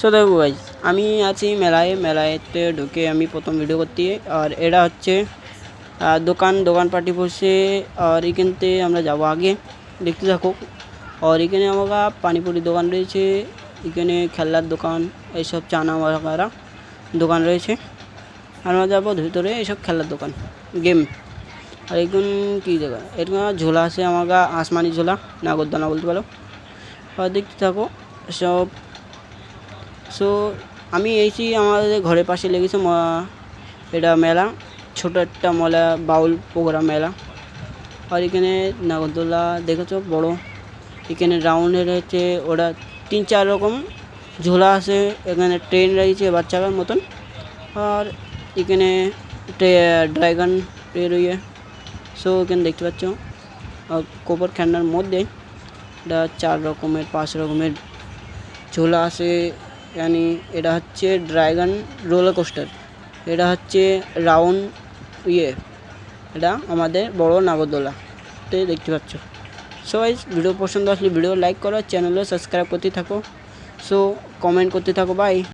So দেখো ভাই আমি আছি মেলায়। মেলায়তে ঢুকে আমি প্রথম ভিডিও করতে। আর এটা হচ্ছে দোকান দোকান পার্টি বসে। আর এখানতে আমরা যাব আগে। দেখতে থাকো। আর এখানে আমরা পানিপুরি দোকান রয়েছে। এখানে খেলনার দোকান, এইসব চানা বাগারা দোকান রয়েছে। আমরা যাব ভিতরে এইসব খেলার দোকান গেম আর এখন কী দোকান এরকম ঝোলা আছে আমার আসমানি ঝোলা নাগরদানা বলতে পারো। আর দেখতে থাকো, সব সো আমি এইছি আমাদের ঘরের পাশে লেগেছে এটা মেলা, ছোট একটা মেলা, বাউল প্রোগ্রাম মেলা। আর এখানে নাগরদোলা দেখেছ, বড়। এখানে রাউন্ডের হচ্ছে ওরা তিন চার রকম ঝোলা আছে, এখানে ট্রেন রয়েছে বাচ্চাদের মতন। আর এখানে ড্রাগন রয়ে সো এখানে দেখতে পাচ্ছ কোপর খেলনার মধ্যে, এটা চার রকমের, পাঁচ রকমের ঝোলা আছে। Yani এটা হচ্ছে ড্রাগন রোলার কোস্টার এটা হচ্ছে রাউন্ড ইয়ে এটা আমাদের বড় নাগরদোলা তো দেখতে পাচ্ছ সো গাইস ভিডিও পছন্দ আসলে ভিডিও লাইক করো চ্যানেলও সাবস্ক্রাইব করতে থাকো সো কমেন্ট করতে থাকো বাই